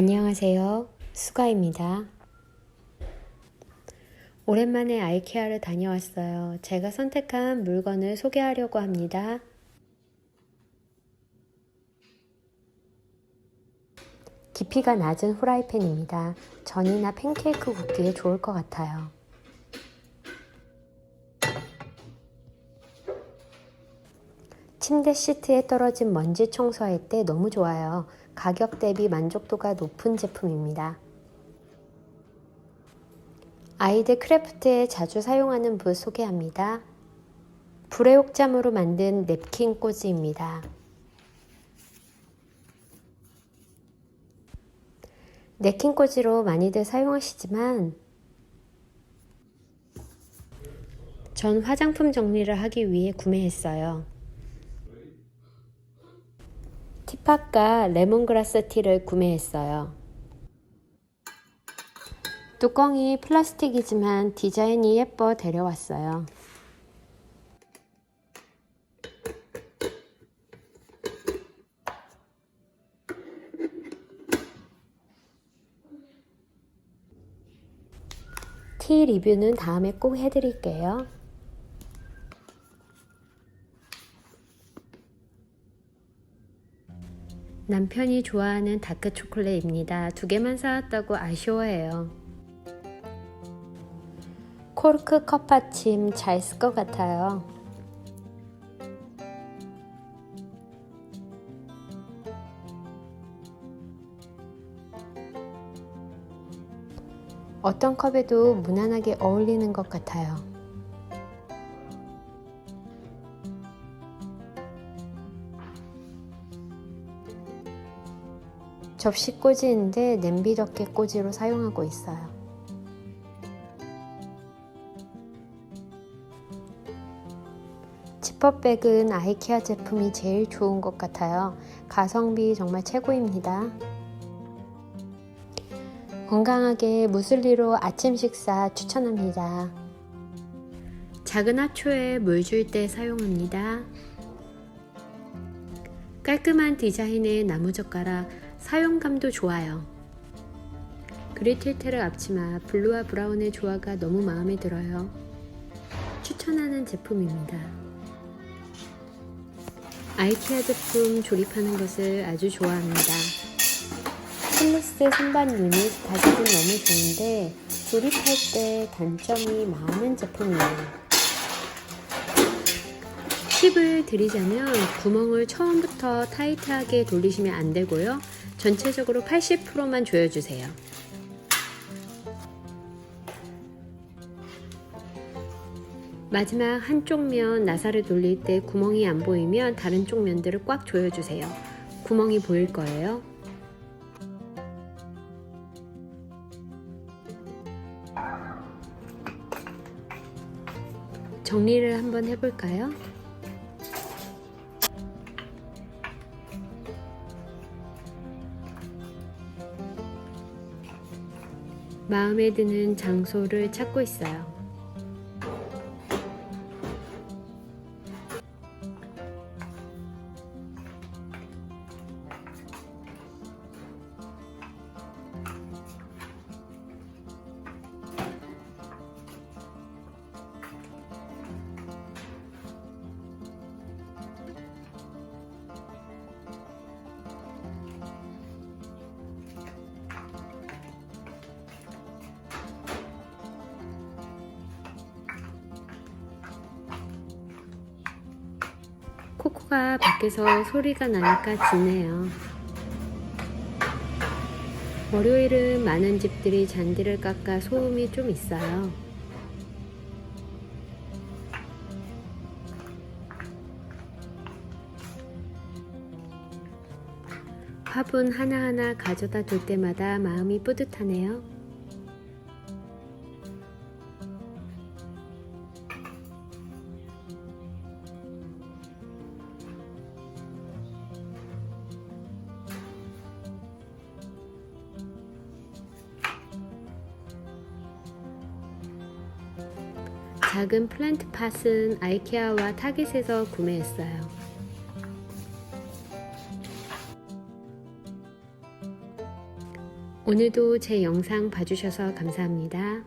안녕하세요. 수가입니다. 오랜만에 아이케아를 다녀왔어요. 제가 선택한 물건을 소개하려고 합니다. 깊이가 낮은 후라이팬입니다. 전이나 팬케이크 굽기에 좋을 것 같아요. 침대 시트에 떨어진 먼지 청소할 때 너무 좋아요. 가격 대비 만족도가 높은 제품입니다. 아이들 크래프트에 자주 사용하는 붓 소개합니다. 불의 옥잠으로 만든 냅킨 꽂이입니다. 냅킨 꽂이로 많이들 사용하시지만 전 화장품 정리를 하기 위해 구매했어요. 티팟과 레몬그라스 티를 구매했어요. 뚜껑이 플라스틱이지만 디자인이 예뻐 데려왔어요. 티 리뷰는 다음에 꼭 해드릴게요. 남편이 좋아하는 다크 초콜릿입니다. 두 개만 사왔다고 아쉬워해요. 코르크 컵 받침 잘 쓸 것 같아요. 어떤 컵에도 무난하게 어울리는 것 같아요. 접시 꽂이인데 냄비 덮개 꽂이로 사용하고 있어요. 지퍼백은 아이케아 제품이 제일 좋은 것 같아요. 가성비 정말 최고입니다. 건강하게 무슬리로 아침 식사 추천합니다. 작은 하초에 물 줄 때 사용합니다. 깔끔한 디자인의 나무젓가락 사용감도 좋아요. 그리틸테르 앞치마 블루와 브라운의 조화가 너무 마음에 들어요. 추천하는 제품입니다. 아이케아 제품 조립하는 것을 아주 좋아합니다. 플리스 선반 유닛 가격은 너무 좋은데 조립할 때 단점이 많은 제품이에요. 팁을 드리자면 구멍을 처음부터 타이트하게 돌리시면 안 되고요. 전체적으로 80%만 조여주세요. 마지막 한쪽 면 나사를 돌릴 때 구멍이 안 보이면 다른 쪽 면들을 꽉 조여주세요. 구멍이 보일 거예요. 정리를 한번 해볼까요? 마음에 드는 장소를 찾고 있어요. 코코가 밖에서 소리가 나니까 짖네요. 월요일은 많은 집들이 잔디를 깎아 소음이 좀 있어요. 화분 하나하나 가져다 둘 때마다 마음이 뿌듯하네요. 작은 플랜트 팟은 아이케아와 타깃에서 구매했어요. 오늘도 제 영상 봐주셔서 감사합니다.